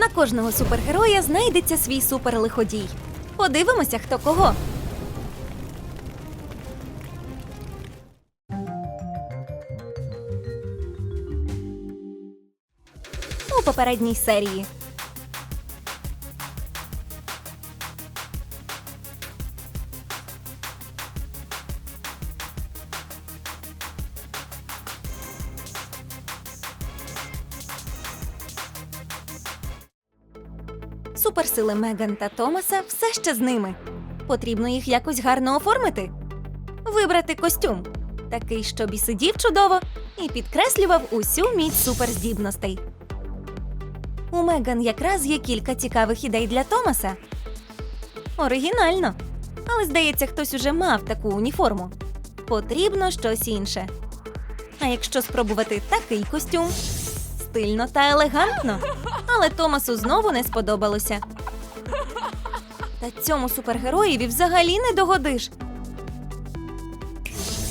На кожного супергероя знайдеться свій суперлиходій. Подивимося, хто кого. У попередній серії. Суперсили Меган та Томаса все ще з ними. Потрібно їх якось гарно оформити. Вибрати костюм, такий, щоб і сидів чудово, і підкреслював усю міць суперздібностей. У Меган якраз є кілька цікавих ідей для Томаса. Оригінально. Але здається, хтось уже мав таку уніформу. Потрібно щось інше. А якщо спробувати такий костюм, стильно та елегантно. Але Томасу знову не сподобалося. Та цьому супергероєві взагалі не догодиш.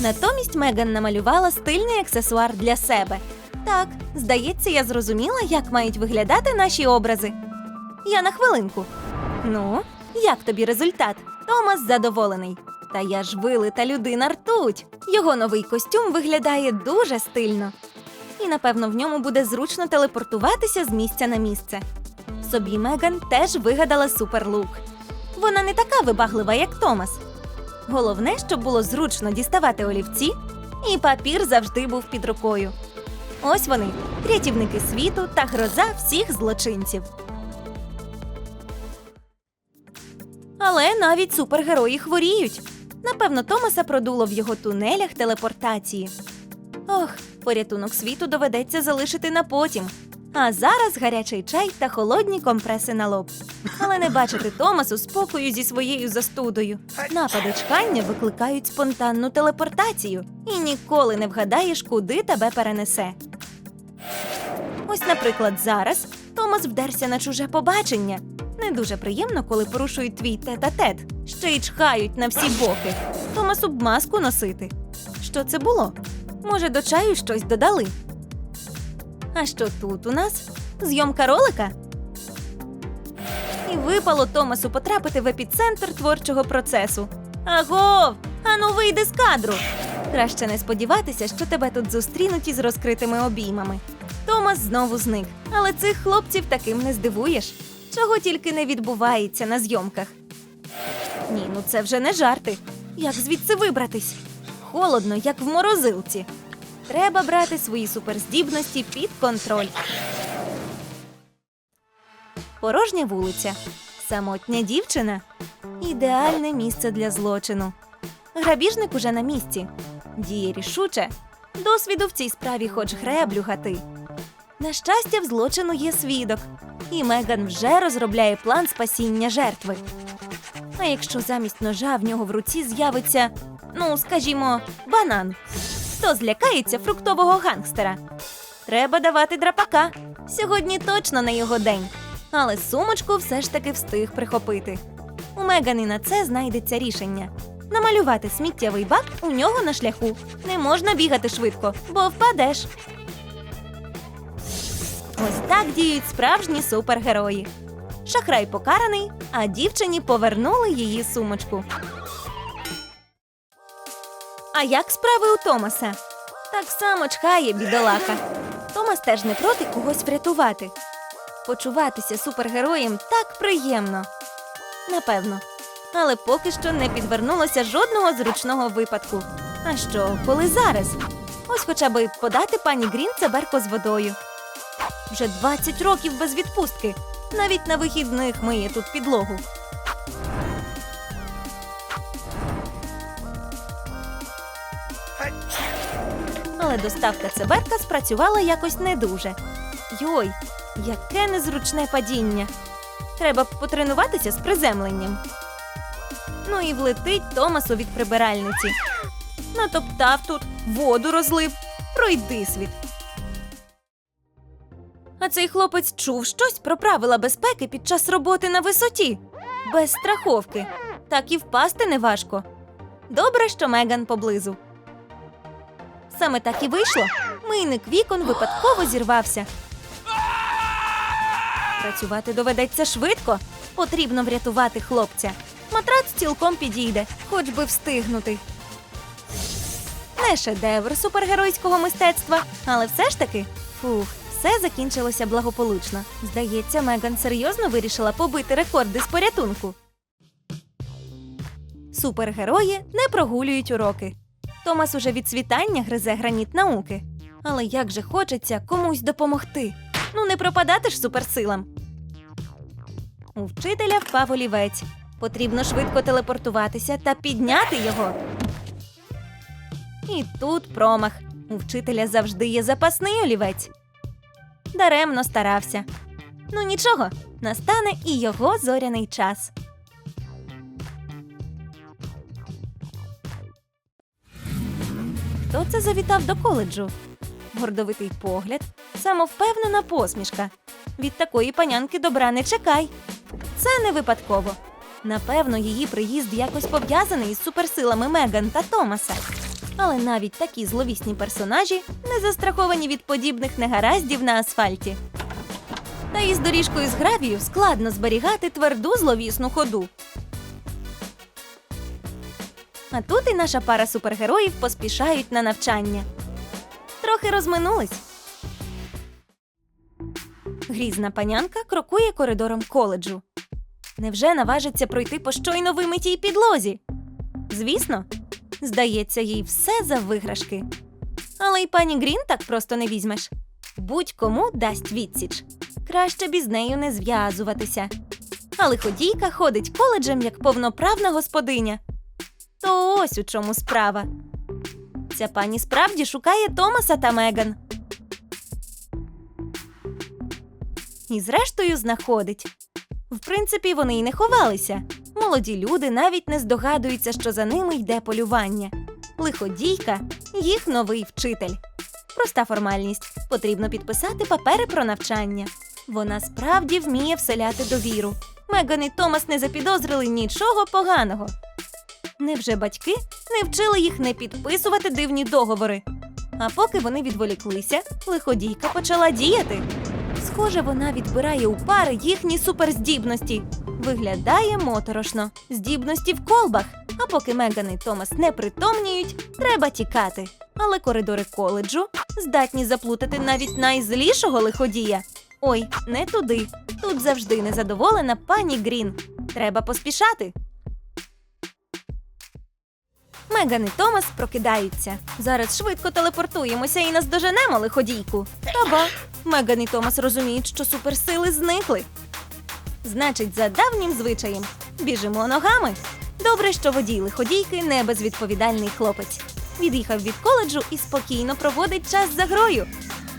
Натомість Меган намалювала стильний аксесуар для себе. Так, здається, я зрозуміла, як мають виглядати наші образи. Я на хвилинку. Ну, як тобі результат? Томас задоволений. Та я ж вилита людина ртуть. Його новий костюм виглядає дуже стильно. І напевно в ньому буде зручно телепортуватися з місця на місце. Собі Меган теж вигадала суперлук. Вона не така вибаглива, як Томас. Головне, щоб було зручно діставати олівці, і папір завжди був під рукою. Ось вони, рятівники світу та гроза всіх злочинців. Але навіть супергерої хворіють. Напевно, Томаса продуло в його тунелях телепортації. Ох, порятунок світу доведеться залишити на потім. А зараз гарячий чай та холодні компреси на лоб. Але не бачити Томасу спокою зі своєю застудою. Напади чхання викликають спонтанну телепортацію, і ніколи не вгадаєш, куди тебе перенесе. Ось, наприклад, зараз Томас вдерся на чуже побачення. Не дуже приємно, коли порушують твій тет-а-тет, ще й чхають на всі боки. Томасу б маску носити. Що це було? Може, до чаю щось додали? А що тут у нас? Зйомка ролика? І випало Томасу потрапити в епіцентр творчого процесу. Агов! Ану вийди з кадру! Краще не сподіватися, що тебе тут зустрінуть із розкритими обіймами. Томас знову зник, але цих хлопців таким не здивуєш. Чого тільки не відбувається на зйомках. Ні, ну це вже не жарти. Як звідси вибратись? Холодно, як в морозилці. Треба брати свої суперздібності під контроль. Порожня вулиця. Самотня дівчина. Ідеальне місце для злочину. Грабіжник уже на місці. Діє рішуче. Досвіду в цій справі хоч греблю гати. На щастя, в злочину є свідок, і Меган вже розробляє план спасіння жертви. А якщо замість ножа в нього в руці з'явиться, ну, скажімо, банан, то злякається фруктового гангстера. Треба давати драпака. Сьогодні точно не його день. Але сумочку все ж таки встиг прихопити. У Меган і на це знайдеться рішення. Намалювати сміттєвий бак у нього на шляху. Не можна бігати швидко, бо впадеш. Ось так діють справжні супергерої. Шахрай покараний, а дівчині повернули її сумочку. А як справи у Томаса? Так само чхає бідолаха. Томас теж не проти когось врятувати. Почуватися супергероєм так приємно. Напевно. Але поки що не підвернулося жодного зручного випадку. А що, коли зараз? Ось хоча б подати пані Грін цеберко з водою. Вже 20 років без відпустки. Навіть на вихідних миє тут підлогу. Але доставка цеберка спрацювала якось не дуже. Йой, яке незручне падіння. Треба потренуватися з приземленням. Ну і влетить Томасу від прибиральниці. Натоптав тут, воду розлив. Пройди світ. А цей хлопець чув щось про правила безпеки під час роботи на висоті. Без страховки. Так і впасти неважко. Добре, що Меган поблизу. Саме так і вийшло. Мийник вікон випадково зірвався. Працювати доведеться швидко. Потрібно врятувати хлопця. Матрац цілком підійде, хоч би встигнути. Не шедевр супергеройського мистецтва, але все ж таки. Фух, все закінчилося благополучно. Здається, Меган серйозно вирішила побити рекорди з порятунку. Супергерої не прогулюють уроки. Томас уже від світання гризе граніт науки. Але як же хочеться комусь допомогти. Ну, не пропадати ж суперсилам. У вчителя впав олівець. Потрібно швидко телепортуватися та підняти його. І тут промах. У вчителя завжди є запасний олівець. Даремно старався. Ну нічого, настане і його зоряний час. Хто це завітав до коледжу? Гордовитий погляд, самовпевнена посмішка. Від такої панянки добра не чекай. Це не випадково. Напевно, її приїзд якось пов'язаний із суперсилами Меган та Томаса. Але навіть такі зловісні персонажі не застраховані від подібних негараздів на асфальті. Та із доріжкою з гравію складно зберігати тверду зловісну ходу. А тут і наша пара супергероїв поспішають на навчання. Трохи розминулись. Грізна панянка крокує коридором коледжу. Невже наважиться пройти по щойно вимитій підлозі? Звісно, здається, їй все за виграшки. Але й пані Грін так просто не візьмеш. Будь-кому дасть відсіч. Краще б із нею не зв'язуватися. А лиходійка ходить коледжем як повноправна господиня. То ось у чому справа. Ця пані справді шукає Томаса та Меган. І зрештою знаходить. В принципі, вони й не ховалися. Молоді люди навіть не здогадуються, що за ними йде полювання. Лиходійка їх новий вчитель. Проста формальність. Потрібно підписати папери про навчання. Вона справді вміє вселяти довіру. Меган і Томас не запідозрили нічого поганого. Невже батьки не вчили їх не підписувати дивні договори? А поки вони відволіклися, лиходійка почала діяти. Схоже, вона відбирає у пари їхні суперздібності. Виглядає моторошно. Здібності в колбах. А поки Меган і Томас не притомніють, треба тікати. Але коридори коледжу здатні заплутати навіть найзлішого лиходія. Ой, не туди. Тут завжди незадоволена пані Грін. Треба поспішати. Меган і Томас прокидаються. Зараз швидко телепортуємося і наздоженемо лиходійку. Таба. Меган і Томас розуміють, що суперсили зникли. Значить, за давнім звичаєм біжимо ногами. Добре, що водій лиходійки не безвідповідальний хлопець. Від'їхав від коледжу і спокійно проводить час за грою.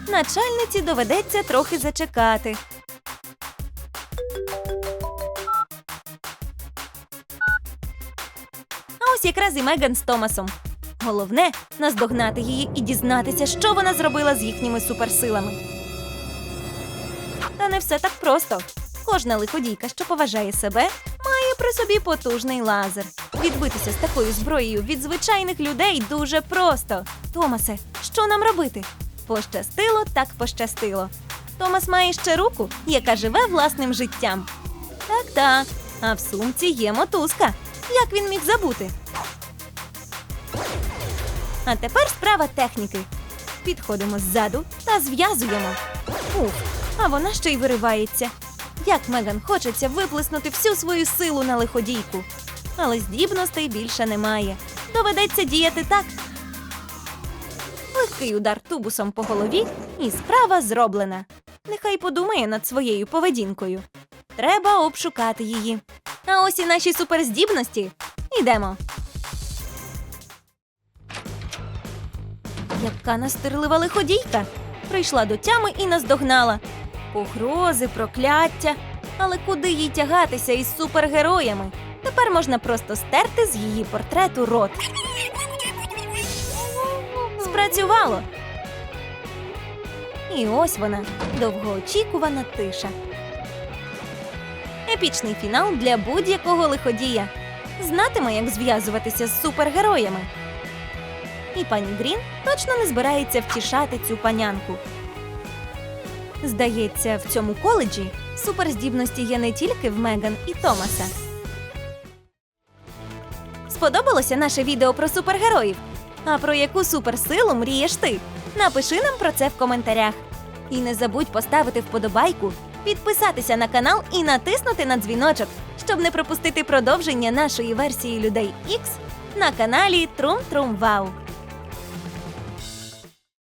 Начальниці доведеться трохи зачекати. Якраз і Меган з Томасом. Головне наздогнати її і дізнатися, що вона зробила з їхніми суперсилами. Та не все так просто. Кожна лиходійка, що поважає себе, має при собі потужний лазер. Відбитися з такою зброєю від звичайних людей дуже просто. Томасе, що нам робити? Пощастило, так пощастило. Томас має ще руку, яка живе власним життям. Так, так. А в сумці є мотузка. Як він міг забути? А тепер справа техніки. Підходимо ззаду та зв'язуємо. Ух, а вона ще й виривається. Як Меган хочеться виплеснути всю свою силу на лиходійку. Але здібностей більше немає. Доведеться діяти так. Легкий удар тубусом по голові, і справа зроблена. Нехай подумає над своєю поведінкою. Треба обшукати її. А ось і наші суперздібності. Ідемо. Яка настирлива лиходійка. Прийшла до тями і наздогнала. Погрози, прокляття. Але куди їй тягатися із супергероями? Тепер можна просто стерти з її портрету рот. Спрацювало. І ось вона довгоочікувана тиша. Епічний фінал для будь-якого лиходія. Знатиме, як зв'язуватися з супергероями. І пані Грін точно не збирається втішати цю панянку. Здається, в цьому коледжі суперздібності є не тільки в Меган і Томаса. Сподобалося наше відео про супергероїв? А про яку суперсилу мрієш ти? Напиши нам про це в коментарях. І не забудь поставити вподобайку, підписатися на канал і натиснути на дзвіночок, щоб не пропустити продовження нашої версії людей X на каналі Трум Трум Вау.